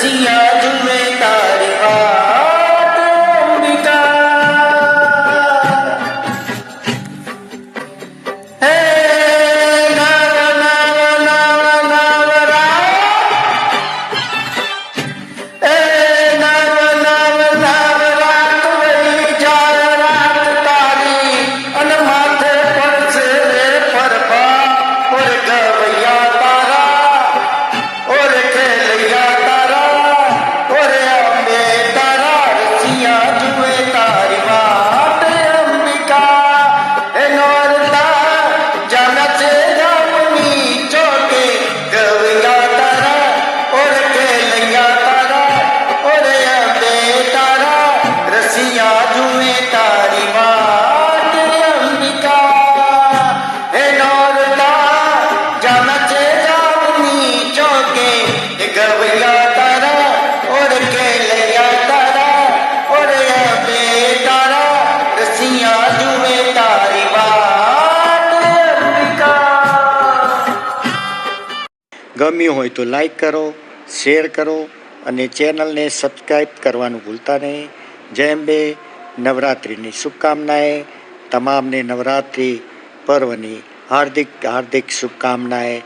جی سیاج میں تا ગમ્યું હોય તો લાઈક કરો, શેર કરો અને ચેનલને સબસ્ક્રાઈબ કરવાનું ભૂલતા નહીં. જેમ બે નવરાત્રિની શુભકામનાએ તમામને નવરાત્રિ પર્વની હાર્દિક હાર્દિક શુભકામનાએ.